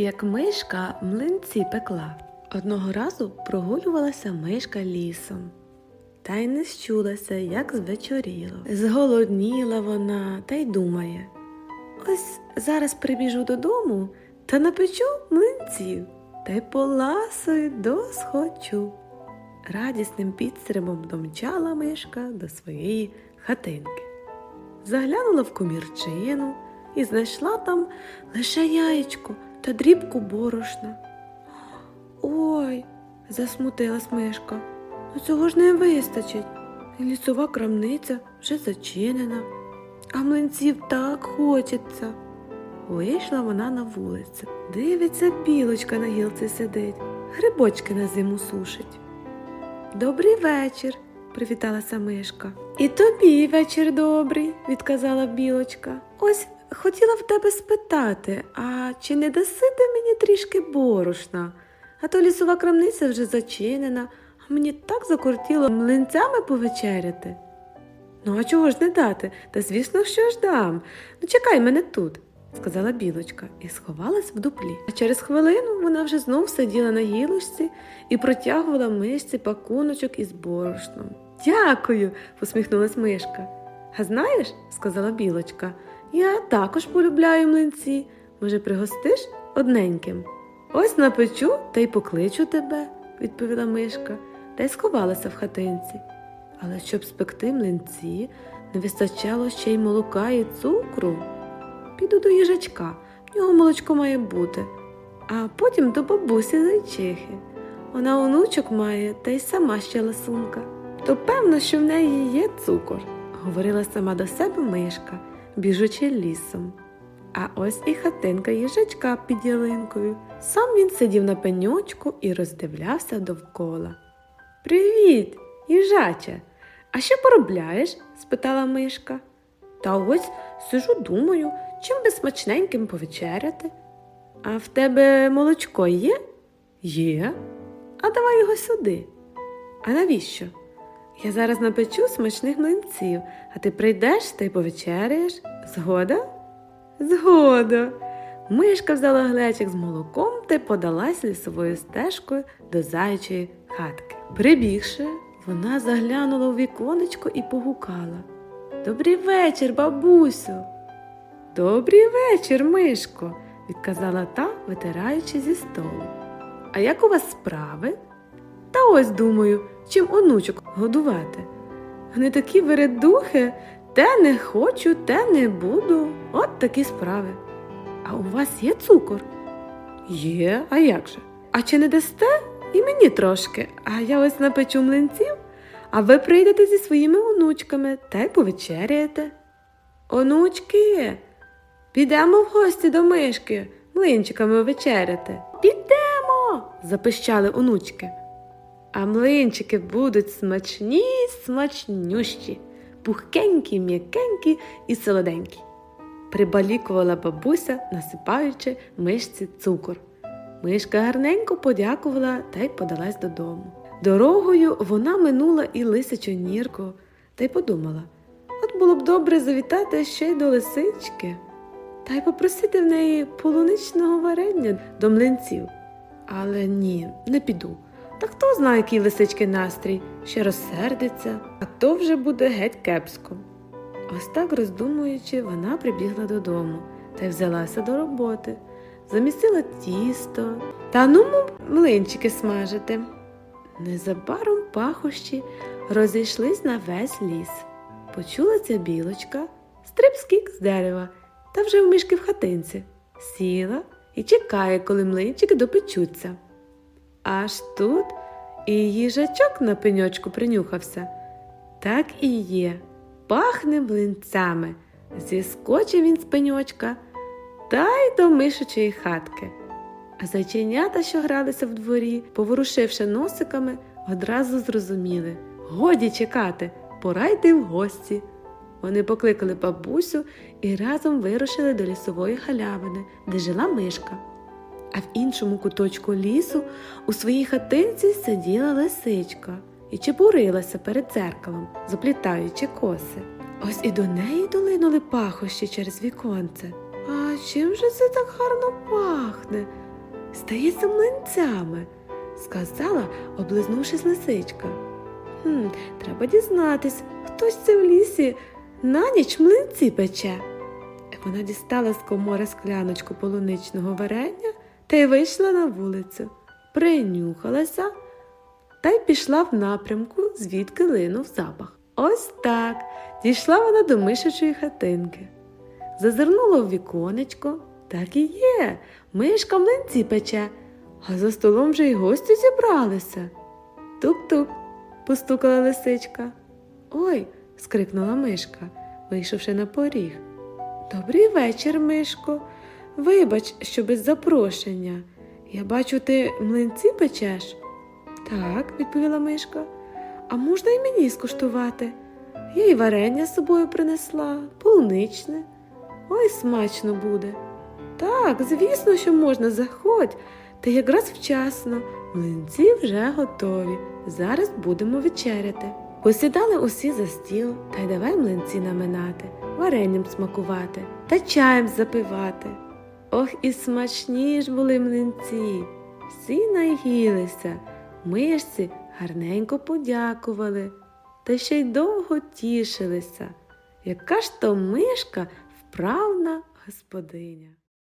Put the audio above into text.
як мишка млинці пекла. Одного разу прогулювалася мишка лісом. Та й не щулася, як звечоріло. Зголодніла вона та й думає. Ось зараз прибіжу додому та напечу млинців та й поласую досхочу. Радісним підстрибом домчала мишка до своєї хатинки. Заглянула в комірчину і знайшла там лише яєчко та дрібку борошна. Ой, засмутилась мишка. Ну цього ж не вистачить. Лісова крамниця вже зачинена, а млинців так хочеться. Вийшла вона на вулицю. Дивиться, білочка на гілці сидить, грибочки на зиму сушить. Добрий вечір, привіталася мишка. І тобі вечір добрий, відказала білочка. Ось хотіла в тебе спитати, а чи не даси ти мені трішки борошна? А то лісова крамниця вже зачинена, а мені так закортіло млинцями повечеряти. Ну, а чого ж не дати? Та звісно, що ж дам. Ну, чекай мене тут, сказала білочка і сховалась в дуплі. А через хвилину вона вже знов сиділа на гілочці і протягувала мишці пакуночок із борошном. Дякую, посміхнулась мишка. А знаєш, сказала білочка, я також полюбляю млинці. Може, пригостиш одненьким? Ось напечу та й покличу тебе, відповіла мишка, та й сховалася в хатинці. Але щоб спекти млинці, не вистачало ще й молока і цукру. Піду до їжачка, в нього молочко має бути, а потім до бабусі зайчихи. Вона онучок має та й сама ще ласунка. То певно, що в неї є цукор, говорила сама до себе мишка, біжучи лісом. А ось і хатинка їжачка під ялинкою. Сам він сидів на пеньочку і роздивлявся довкола. Привіт, їжаче! А що поробляєш? спитала мишка. Та ось сижу, думаю, чим би смачненьким повечеряти. А в тебе молочко є? Є. А давай його сюди. А навіщо? Я зараз напечу смачних млинців, а ти прийдеш та й повечеряєш. Згода? Згода. Мишка взяла глечик з молоком та й подалась лісовою стежкою до заячої хатки. Прибігши, вона заглянула у віконечко і погукала. Добрий вечір, бабусю. Добрий вечір, Мишко, відказала та, витираючи зі столу. А як у вас справи? Та ось думаю, чим онучок годувати. Вони такі вередухи, те не хочу, те не буду. От такі справи. А у вас є цукор? Є, а як же? А чи не дасте і мені трошки, а я ось напечу млинців, а ви прийдете зі своїми онучками та й повечеряєте. Онучки, підемо в гості до мишки, млинчиками вечеряти. Підемо, запищали онучки. А млинчики будуть смачні, смачнющі, пухкенькі, м'якенькі і солоденькі. Прибалікувала бабуся, насипаючи мишці цукор. Мишка гарненько подякувала та й подалась додому. Дорогою вона минула і лисячу нірку та й подумала, от було б добре завітати ще й до лисички та й попросити в неї полуничного варення до млинців. Але ні, не піду. Та хто знає, який лисички настрій, ще розсердиться, а то вже буде геть кепсько. Ось так роздумуючи, вона прибігла додому та й взялася до роботи, замісила тісто та ну млинчики смажити. Незабаром пахощі розійшлись на весь ліс. Почула ця білочка, стрибскік з дерева та вже в мишки в хатинці. Сіла і чекає, коли млинчики допечуться. Аж тут і їжачок на пеньочку принюхався. Так і є, пахне блинцями. Зіскочив він з пеньочка та й до мишачої хатки. А зайченята, що гралися в дворі, поворушивши носиками, одразу зрозуміли годі чекати, пора йти в гості. Вони покликали бабусю і разом вирушили до лісової галявини, де жила мишка. А в іншому куточку лісу у своїй хатинці сиділа лисичка і чепурилася перед дзеркалом, заплітаючи коси. Ось і до неї долинули пахощі через віконце. А чим же це так гарно пахне? здається, млинцями, сказала, облизнувшись лисичка. Хм, треба дізнатись, хтось це в лісі на ніч млинці пече. Вона дістала з комори скляночку полуничного варення та й вийшла на вулицю, принюхалася та й пішла в напрямку, звідки линув запах. Ось так дійшла вона до мишачої хатинки. Зазирнула в віконечко, так і є, мишка млинці пече, а за столом вже й гості зібралися. Тук-тук, постукала лисичка. Ой, скрикнула мишка, вийшовши на поріг. Добрий вечір, Мишко. Вибач, що без запрошення. Я бачу, ти млинці печеш. Так, відповіла Мишка. А можна й мені скуштувати? Я й варення з собою принесла, полуничне. Ой, смачно буде. Так, звісно, що можна, заходь. Та якраз вчасно. Млинці вже готові. Зараз будемо вечеряти. Посідали усі за стіл та й давай млинці наминати, варенням смакувати та чаєм запивати. Ох, і смачні ж були млинці. Всі наїлися, мишці гарненько подякували, та ще й довго тішилися. Яка ж то мишка вправна господиня.